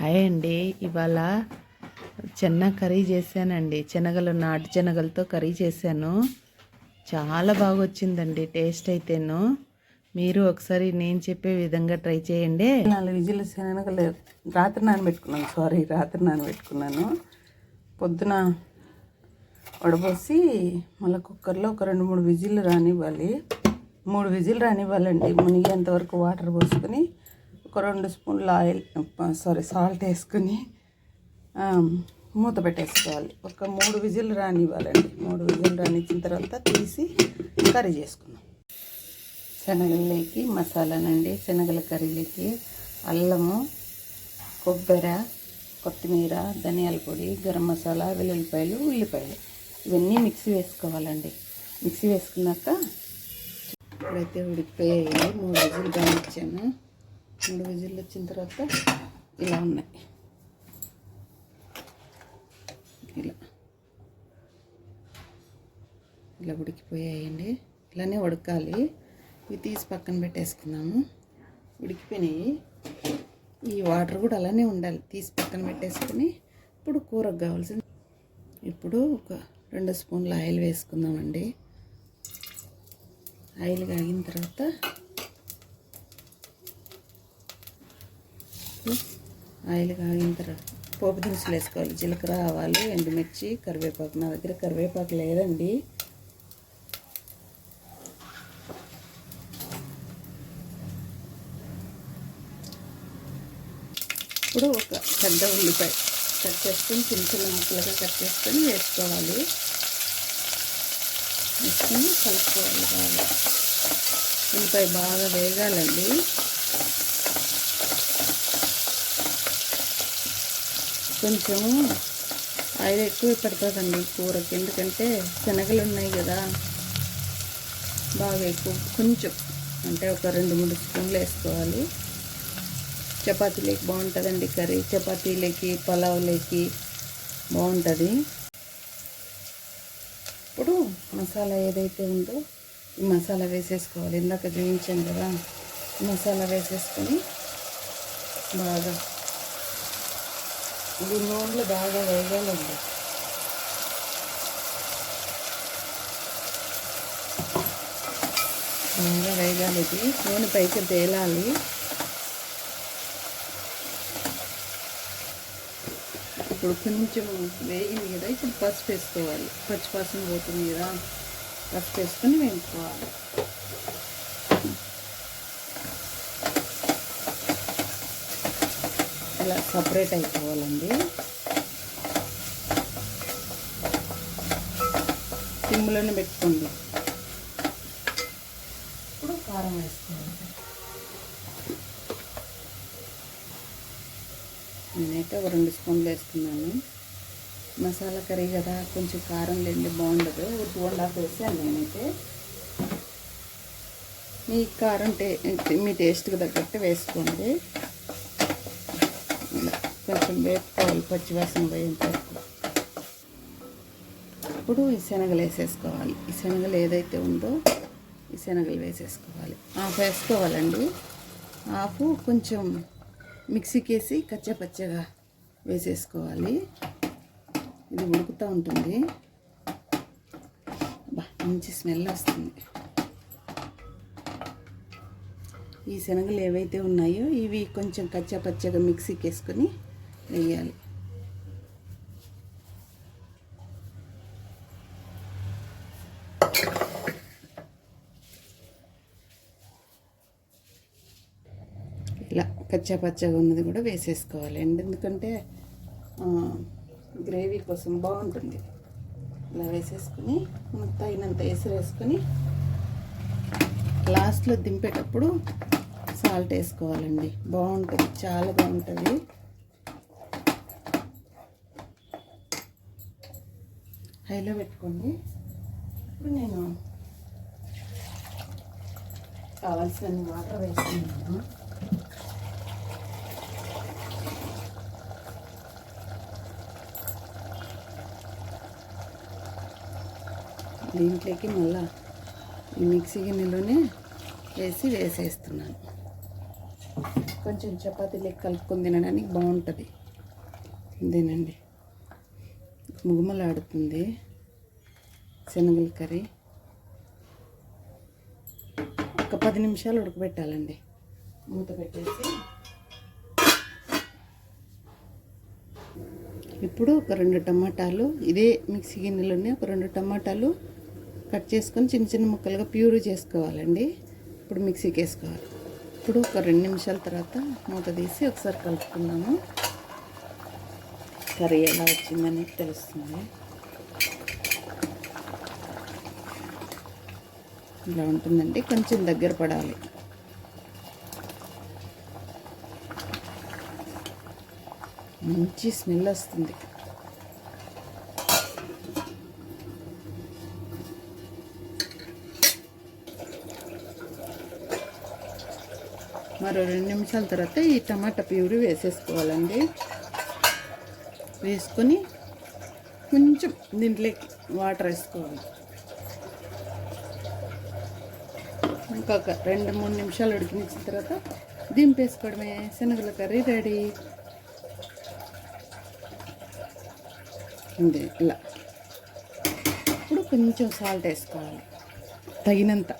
Hi అండి. ఇవాళ చెన్న curry చేశానండి. శనగలు నాటు శనగలతో కర్రీ చేశాను. చాలా బాగా వచ్చిందండి టేస్ట్ అయితేను. మీరు ఒకసారి నేను చెప్పే విధంగా ట్రై చేయండి. నాలుగు విజిల్ శనగలు రాత్రి నానబెట్టుకున్నాను. సారీ రాత్రి నానబెట్టుకున్నాను. పొద్దున వడపోసి మళ్ళీ కుక్కర్లో ఒక రెండు మూడు విజిల్లు రానివ్వాలి. మూడు విజిల్ రానివ్వాలండి. మునిగేంత వరకు వాటర్ పోసుకొని ఒక రెండు స్పూన్ల ఆయిల్ సారీ సాల్ట్ వేసుకొని మూత పెట్టేసుకోవాలి. ఒక మూడు విజిల్ రానివ్వాలండి. మూడు విజిల్ రానిచ్చిన తర్వాత తీసి కర్రీ చేసుకున్నాం శనగలకి మసాలానండి శనగల కర్రీలకి అల్లము కొబ్బరి కొత్తిమీర ధనియాల పొడి గరం మసాలా వెల్లుల్లిపాయలు ఉల్లిపాయలు. ఇవన్నీ మిక్సీ వేసుకోవాలండి. మిక్సీ వేసుకున్నాక ఇప్పుడైతే ఉడికిపోయాయి. మూడు రోజులు దానిచ్చాను మూడు విజిల్లు వచ్చిన తర్వాత ఇలా ఉన్నాయి. ఇలా. ఇలా ఉడికిపోయాయండి. ఇలానే ఉడకాలి. ఇవి తీసి పక్కన పెట్టేసుకున్నాము ఉడికిపోయినాయి. ఈ వాటర్ కూడా అలానే ఉండాలి. తీసి పక్కన పెట్టేసుకుని ఇప్పుడు కూరకు కావాల్సింది. ఇప్పుడు ఒక రెండు స్పూన్ల ఆయిల్ వేసుకుందామండి. ఆయిల్ కాగిన తర్వాత ఆయిల్ కాగిన తర్వాత పోపు దినుసులు వేసుకోవాలి. జీలకర్ర ఆవాలు ఎండుమిర్చి కరివేపాకు. నా దగ్గర కరివేపాకు లేదండి. ఇప్పుడు ఒక పెద్ద ఉల్లిపాయ కట్ చేసుకొని చిన్న చిన్న ముక్కలుగా కట్ చేసుకొని వేసుకోవాలి. వేసుకొని కలుపుకోవాలి బాగా. ఉల్లిపాయ బాగా వేగాలండి. కొంచెం ఆయిల్ ఎక్కువ పడుతుందండి కూరకి. ఎందుకంటే శనగలు ఉన్నాయి కదా బాగా ఎక్కువ కొంచెం అంటే ఒక రెండు మూడు స్పూన్లు వేసుకోవాలి. చపాతీలకి బాగుంటుందండి కర్రీ. చపాతీలకి పలావ్లోకి బాగుంటుంది. ఇప్పుడు మసాలా ఏదైతే ఉందో ఈ మసాలా వేసేసుకోవాలి. ఇందాక చూపించాను కదా మసాలా వేసేసుకొని బాగా ఇది నూనెలో బాగా వేగాలండి. బాగా వేగాలి ఇది. నూనె పైకి తేలాలి. ఇప్పుడు కొంచెం వేగింది కదా ఇప్పుడు పసుపు వేసుకోవాలి. పచ్చిపసుపు పోతుంది కదా పసుపు వేసుకొని వేయించుకోవాలి. ఇలా సపరేట్ అయిపోవాలండి సిమ్లోనే పెట్టుకోండి. ఇప్పుడు కారం వేసుకోవాలి. నేనైతే ఒక రెండు స్పూన్లు వేసుకున్నాను. మసాలా కర్రీ కదా కొంచెం కారం లేని బాగుండదు. ఒక టూ అండ్ హాఫ్ వేసాను నేనైతే. మీ కారం టే మీ టేస్ట్కి తగ్గట్టు వేసుకోండి. కొంచెం వేపుకోవాలి పచ్చివాసన పోయేంత ఇప్పుడు ఈ శనగలు వేసేసుకోవాలి. ఈ శనగలు ఏదైతే ఉందో ఈ శనగలు వేసేసుకోవాలి. ఆఫ్ వేసుకోవాలండి. హాఫ్ కొంచెం మిక్సీకి వేసి కచ్చపచ్చగా వేసేసుకోవాలి. ఇది ఉడుకుతూ ఉంటుంది. బా మంచి స్మెల్ వస్తుంది. ఈ శనగలు ఏవైతే ఉన్నాయో ఇవి కొంచెం కచ్చపచ్చగా మిక్సీకి వేసుకొని వేయాలి ఇలా కచ్చా పచ్చగా ఉన్నది కూడా వేసేసుకోవాలి. అండి ఎందుకంటే గ్రేవీ కోసం బాగుంటుంది. ఇలా వేసేసుకొని మనకు తగినంత ఎసురు వేసుకొని లాస్ట్లో దింపేటప్పుడు సాల్ట్ వేసుకోవాలండి. బాగుంటుంది. చాలా బాగుంటుంది. హైలో పెట్టుకోండి. ఇప్పుడు నేను కావాల్సిన వాటర్ వేసుకున్నాను దీంట్లోకి మళ్ళా ఈ మిక్సీ గిన్నెలోనే వేసి వేసేస్తున్నాను. కొంచెం చపాతీలకు కలుపుకొని తినడానికి బాగుంటుంది. తినండి ముగుమలాడుతుంది. శనగల కర్రీ. ఒక పది నిమిషాలు ఉడకబెట్టాలండి. మూత పెట్టేసి. ఇప్పుడు ఒక రెండు టమాటాలు ఇదే మిక్సీ గిన్నెలోనే ఒక రెండు టమాటాలు కట్ చేసుకొని చిన్న చిన్న ముక్కలుగా ప్యూర్ చేసుకోవాలండి. ఇప్పుడు మిక్సీకి వేసుకోవాలి. ఇప్పుడు ఒక రెండు నిమిషాల తర్వాత మూత తీసి ఒకసారి కలుపుకుందాము. కర్రీ ఎలా వచ్చిందని తెలుస్తుంది. ఇలా ఉంటుందండి కొంచెం దగ్గర పడాలి. మంచి స్మెల్ వస్తుంది. మరో రెండు నిమిషాల తర్వాత ఈ టమాటా ప్యూరీ వేసేసుకోవాలండి. వేసుకొని కొంచెం దీంట్లోకి వాటర్ వేసుకోవాలి. ఇంకొక రెండు మూడు నిమిషాలు ఉడికించిన తర్వాత దింపేసుకోవడమే. శనగల కర్రీ రెడీ. ఉంది ఇలా. ఇప్పుడు కొంచెం సాల్ట్ వేసుకోవాలి. తగినంత.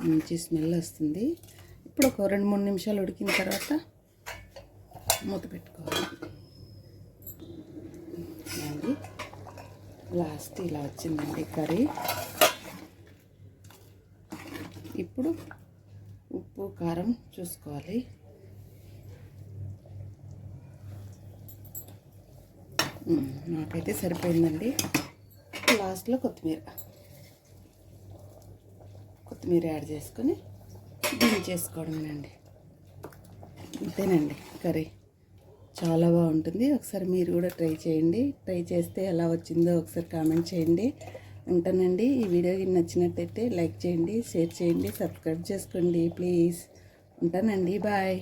మంచి స్మెల్ వస్తుంది. ఇప్పుడు ఒక రెండు మూడు నిమిషాలు ఉడికిన తర్వాత మూత పెట్టుకోవాలి. అండి లాస్ట్ ఇలా వచ్చిందండి కర్రీ. ఇప్పుడు ఉప్పు కారం చూసుకోవాలి. నాకైతే సరిపోయిందండి. లాస్ట్లో కొత్తిమీర. మీరు యాడ్ చేసుకొని దించేసుకోవడమేనండి అంతేనండి కర్రీ. చాలా బాగుంటుంది. ఒకసారి మీరు కూడా ట్రై చేయండి. ట్రై చేస్తే ఎలా వచ్చిందో ఒకసారి కామెంట్ చేయండి. ఉంటానండి. ఈ వీడియో నచ్చినట్టయితే లైక్ చేయండి షేర్ చేయండి సబ్స్క్రైబ్ చేసుకోండి ప్లీజ్. ఉంటానండి. బాయ్.